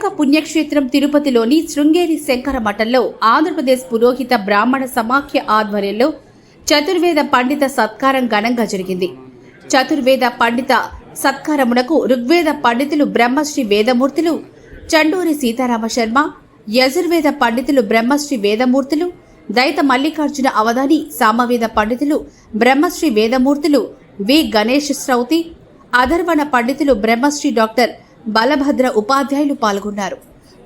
పుణ్యక్షేత్రం తిరుపతిలోని శృంగేరి శంకర మఠంలో ఆంధ్రప్రదేశ్ పురోహిత బ్రాహ్మణ సమాఖ్య ఆధ్వర్యంలో చతుర్వేద పండిత సత్కారం ఘనంగా జరిగింది. చతుర్వేద పండిత సత్కారమునకు ఋగ్వేద పండితులు బ్రహ్మశ్రీ వేదమూర్తులు చండూరి సీతారామ శర్మ యజుర్వేద పండితులు బ్రహ్మశ్రీ వేదమూర్తులు దైత మల్లికార్జున అవధాని సామవేద పండితులు బ్రహ్మశ్రీ వేదమూర్తులు వి. గణేష్ శ్రౌతి అధర్వణ పండితులు బ్రహ్మశ్రీ డాక్టర్ బలభద్ర ఉపాధ్యాయులు పాల్గొన్నారు.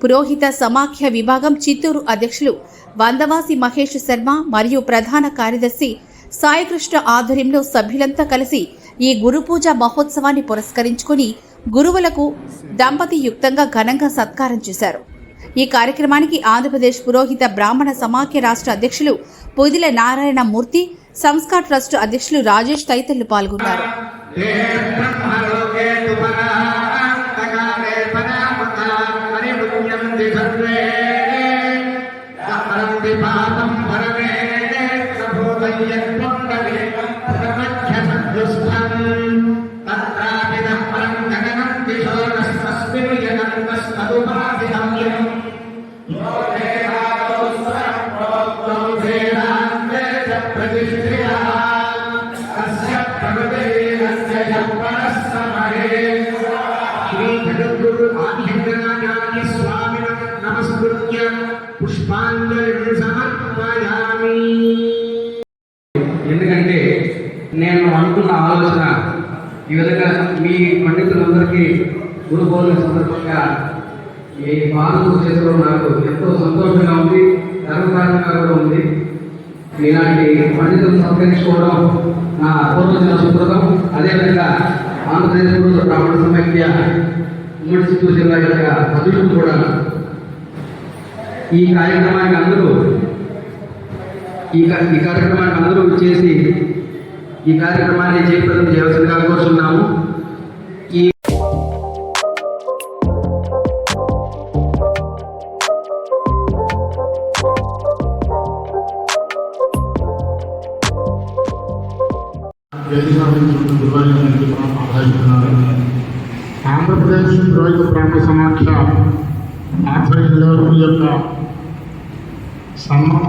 పురోహిత సమాఖ్య విభాగం చిత్తూరు అధ్యక్షులు వందవాసి మహేష్ శర్మ మరియు ప్రధాన కార్యదర్శి సాయికృష్ణ ఆధ్వర్యంలో సభ్యులంతా కలిసి ఈ గురుపూజ మహోత్సవాన్ని పురస్కరించుకుని గురువులకు దంపతి యుక్తంగా ఘనంగా సత్కారం చేశారు. ఈ కార్యక్రమానికి ఆంధ్రప్రదేశ్ పురోహిత బ్రాహ్మణ సమాఖ్య రాష్ట్ర అధ్యక్షులు పొదిల నారాయణ మూర్తి సంస్కార్ ట్రస్ట్ అధ్యక్షులు రాజేష్ తదితరులు పాల్గొన్నారు. ఎందుకంటే నేను అనుకున్న ఆలోచన ఈ విధంగా మీ పండితులందరికీ గురు పౌర్ణమి సందర్భంగా ఈ పాలన చేసుకోవడం నాకు ఎంతో సంతోషంగా ఉంది గర్వకారణంగా కూడా ఉంది. ఇలాంటి పండితులు సత్కరించుకోవడం నా పూర్వజన సుకృతం. అదేవిధంగా ఆంధ్రప్రదేశ్ ప్రభుత్వ బ్రాహ్మణ సమైక్య ఉమ్మడి చిత్తూరు జిల్లా యొక్క సభ్యులు కూడా ఈ కార్యక్రమానికి అందరూ ఈ ఈ కార్యక్రమానికి అందరూ చేసి ఈ కార్యక్రమాన్ని జయప్రదం చేయవలసిందిగా కోరుతున్నాము మనం ఆంధ్రప్రదేశ్ పురోహిత బ్రాహ్మణ సమాఖ్య ఆధ్వర్యంలో ఈ యొక్క సన్మాన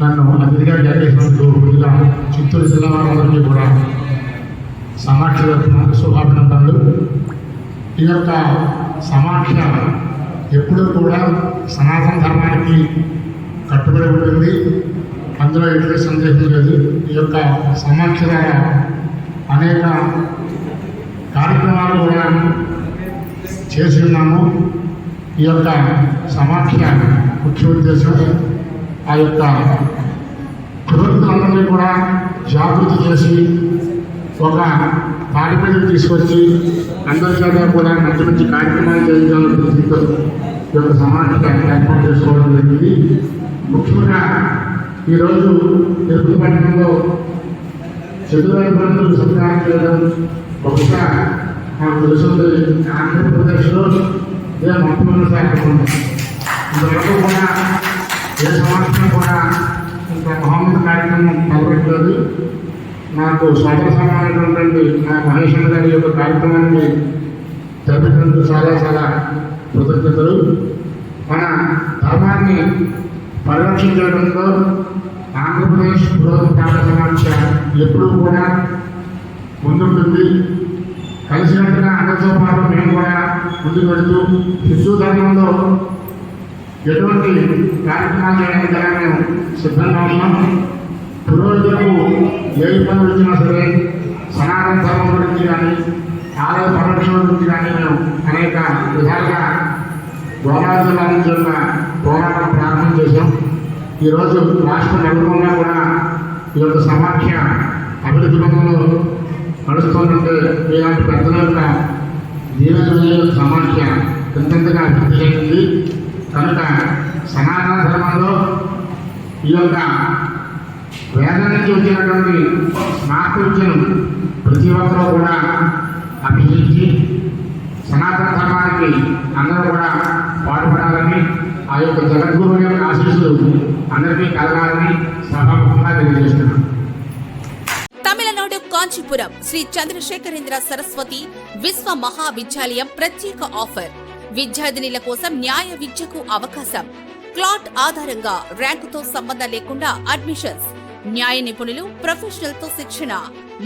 నన్ను అతిథిగా కేటాయించినందుకు ముందుగా చిత్తూరు జిల్లా వారందరికీ కూడా సమాఖ్య తరఫున శుభాభినందనలు. ఈ యొక్క సమాఖ్య ఎప్పుడూ కూడా సనాతన ధర్మానికి కట్టుబడి ఉంటుంది. అందులో ఎటువంటి సందేహం లేదు. ఈ యొక్క సమాఖ్య ద్వారా అనేక కార్యక్రమాలు కూడా చేసి ఉన్నాము ఈ యొక్క సమాఖ్య ముఖ్య ఉద్దేశం ఆ యొక్క పురోహితులందరినీ కూడా జాగృతి చేసి ఒక తాడిపల్లికి తీసుకొచ్చి అందరి చేత కూడా మంచి మంచి కార్యక్రమాలు చేయించాలని ఉద్దేశంతో ఈ యొక్క సమాఖ్య ఏర్పాటు చేసుకోవడం జరిగింది. ముఖ్యంగా ఈరోజు తెలుగు పట్టణంలో చతుర్వేద పండుగలు సత్కారం చేయడం బహుశా నాకు తెలుస్తుంది ఆంధ్రప్రదేశ్లో ఇదే మొట్టమొదటిసారి ఇంతవరకు కూడా ఏ సంవత్సరం కూడా ఇంత మహమ్మద్ కార్యక్రమం మొదలెట్టలేదు నాకు సోదర సమానమైనటువంటి నా మహేష్ గారి యొక్క కార్యక్రమాన్ని జరిపినందుకు చాలా చాలా కృతజ్ఞతలు మన ధర్మాన్ని పరిరక్షించడంలో ఆంధ్రప్రదేశ్ పురోగతి బ్రాహ్మణ ఎప్పుడూ కూడా ముందుంటుంది. కలిసినట్టుగా అందరితో పాటు మేము కూడా ముందుకు వెళుతూ హిందూ ధర్మంలో ఎటువంటి కార్యక్రమాలు చేయడానికి మేము సిద్ధంగా ఉన్నాం. పురోహితులకు ఏ ఇబ్బంది వచ్చినా సరే సనాతన ధర్మం గురించి కానీ ఆలయ పరిరక్షణ గురించి కానీ మేము అనేక విధాలుగా గోదావరి జిల్లా నుంచి ఒక పోరాటం ప్రారంభం చేశాం. ఈరోజు రాష్ట్ర నలుగురుగా కూడా ఈ యొక్క సమాఖ్య అభివృద్ధి పథంలో నడుస్తుందంటే ఇలాంటి పెద్దల యొక్క దీవెన సమాఖ్య ఎంతెంతగా అభివృద్ధి చెందింది? కనుక సనాతన ధర్మంలో ఈ యొక్క వేదం నుంచి వచ్చినటువంటి స్నాత విద్యను ప్రతి ఒక్కరూ కూడా అభ్యసించి సనాతన ధర్మానికి అందరూ కూడా పాటుపడాలని ఆ యొక్క జగద్గురు యొక్క ఆశీస్సులు అందరికీ కలగాలని సభాముఖంగా తెలియజేస్తున్నాను. తమిళనాడు కాంచీపురం శ్రీ చంద్రశేఖరేంద్ర సరస్వతి విశ్వ మహావిద్యాలయం ప్రత్యేక ఆఫర్. విద్యార్థినిల కోసం న్యాయ విద్యకు అవకాశం. క్లాట్ ఆధారంగా ర్యాంకుతో సంబంధం లేకుండా అడ్మిషన్స్. న్యాయ నిపుణులు ప్రొఫెషనల్తో శిక్షణ.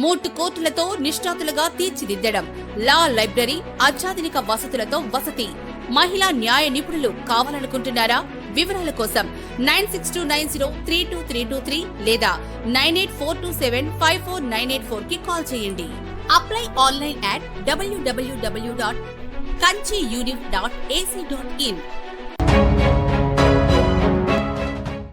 మూటు కోర్టులతో నిష్ణాతులుగా తీర్చిదిద్దడం. లా లైబ్రరీ అత్యాధునిక వసతులతో వసతి. మహిళా న్యాయ నిపుణులు కావాలనుకుంటున్నారా? వివరాల కోసం nine six two nine zero three two three two three లేదా nine eight four two seven five four nine eight ఫోర్కి కాల్ చేయండి. Apply online at W W W dot Kanchi dot AC dot in.